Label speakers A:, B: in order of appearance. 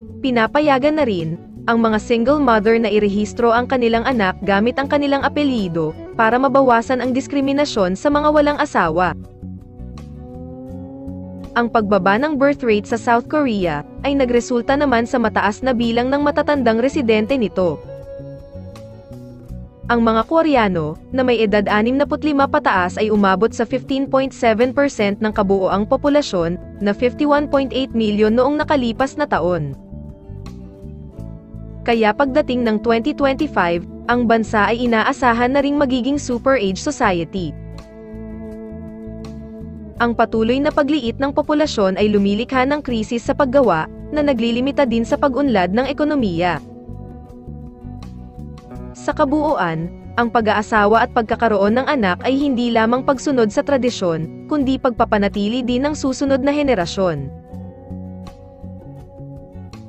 A: Pinapayagan na rin, ang mga single mother na irehistro ang kanilang anak gamit ang kanilang apelyido, para mabawasan ang diskriminasyon sa mga walang asawa. Ang pagbaba ng birth rate sa South Korea, ay nagresulta naman sa mataas na bilang ng matatandang residente nito. Ang mga Koreano, na may edad 65 pataas ay umabot sa 15.7% ng kabuoang populasyon, na 51.8 milyon noong nakalipas na taon. Kaya pagdating ng 2025, ang bansa ay inaasahan na ring magiging super age society. Ang patuloy na pagliit ng populasyon ay lumilikha ng krisis sa paggawa, na naglilimita din sa pag-unlad ng ekonomiya. Sa kabuuan, ang pag-aasawa at pagkakaroon ng anak ay hindi lamang pagsunod sa tradisyon, kundi pagpapanatili din ng susunod na henerasyon.